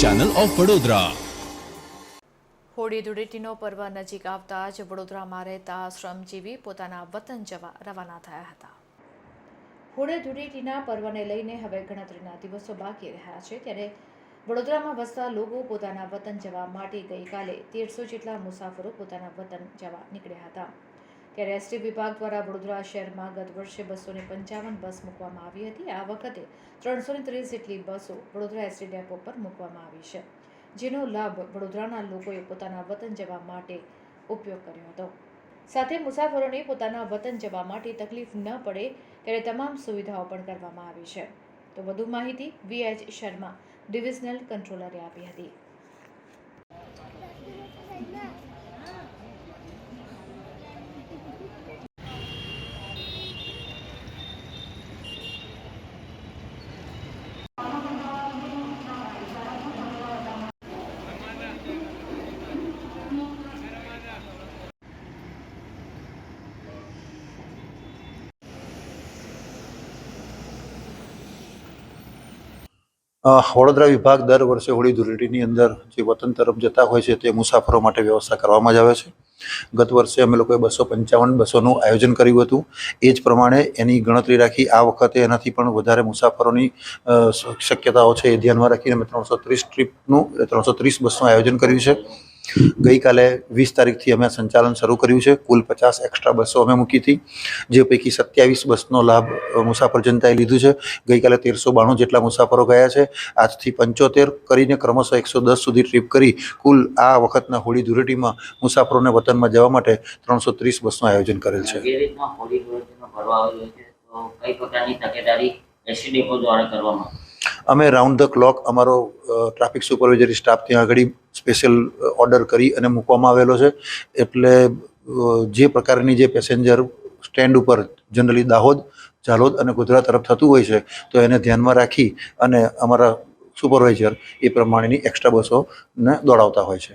Channel of Vadodara Holi ધૂળેટીનો પર્વ નજીક આવતા જ વડોદરામાં રહેતા શ્રમજીવી પોતાના વતન જવા રવાના થયા હતા. હોળી ધૂળેટીના પર્વને લઈને હવે ગણતરીના દિવસો બાકી રહ્યા છે. ત્યારે વડોદરામાં વસતા લોકો પોતાના વતન જવા માટે ગઈકાલે તેરસો જેટલા મુસાફરો પોતાના વતન જવા નીકળ્યા હતા. ત્યારે એસટી વિભાગ દ્વારા વડોદરા શહેરમાં ગત વર્ષે બસોને પંચાવન બસ મૂકવામાં આવી હતી. આ વખતે ત્રણસોને ત્રીસ જેટલી બસો વડોદરા એસટી ડેપો પર મૂકવામાં આવી છે, જેનો લાભ વડોદરાના લોકોએ પોતાના વતન જવા માટે ઉપયોગ કર્યો હતો. સાથે મુસાફરોને પોતાના વતન જવા માટે તકલીફ ન પડે ત્યારે તમામ સુવિધાઓ પણ કરવામાં આવી છે. તો વધુ માહિતી વીએચ શર્મા, ડિવિઝનલ કંટ્રોલરે આપી હતી. વડોદરા વિભાગ દર વર્ષે હોળી ધૂળેટીની અંદર જે વતન તરફ જતા હોય છે તે મુસાફરો માટે વ્યવસ્થા કરવામાં જ આવે છે. ગત વર્ષે અમે લોકોએ બસો પંચાવન બસોનું આયોજન કર્યું હતું. એ જ પ્રમાણે એની ગણતરી રાખી આ વખતે એનાથી પણ વધારે મુસાફરોની શક્યતાઓ છે એ ધ્યાનમાં રાખીને અમે ત્રણસો ત્રીસ ટ્રીપનું, ત્રણસો ત્રીસ બસનું આયોજન કર્યું છે. ગઈકાલે વીસ તારીખથી અમે સંચાલન શરૂ કર્યું છે. કુલ પચાસ એક્સ્ટ્રા બસો અમે મૂકી હતી જે પૈકી સત્યાવીસ બસનો લાભ મુસાફર જનતાએ લીધું છે. ગઈકાલે તેરસો બાણું જેટલા મુસાફરો ગયા છે. આજથી પંચોતેર કરીને ક્રમશઃ એકસો દસ સુધી ટ્રીપ કરી, કુલ આ વખતના હોળી ધૂળેટીમાં મુસાફરોને વતનમાં જવા માટે ત્રણસો ત્રીસ બસનું આયોજન કરેલ છે. કઈ પ્રકારની તકેદારી અમે રાઉન્ડ ધ ક્લોક અમારો ટ્રાફિક સુપરવાઇઝરી સ્ટાફ ત્યાં આગળ સ્પેશિયલ ઓર્ડર કરી અને મૂકવામાં આવેલો છે. એટલે જે પ્રકારની જે પેસેન્જર સ્ટેન્ડ ઉપર જનરલી દાહોદ, ઝાલોદ અને ગુજરાત તરફ થતું હોય છે, તો એને ધ્યાનમાં રાખી અને અમારા સુપરવાઇઝર એ પ્રમાણેની એક્સ્ટ્રા બસોને દોડાવતા હોય છે.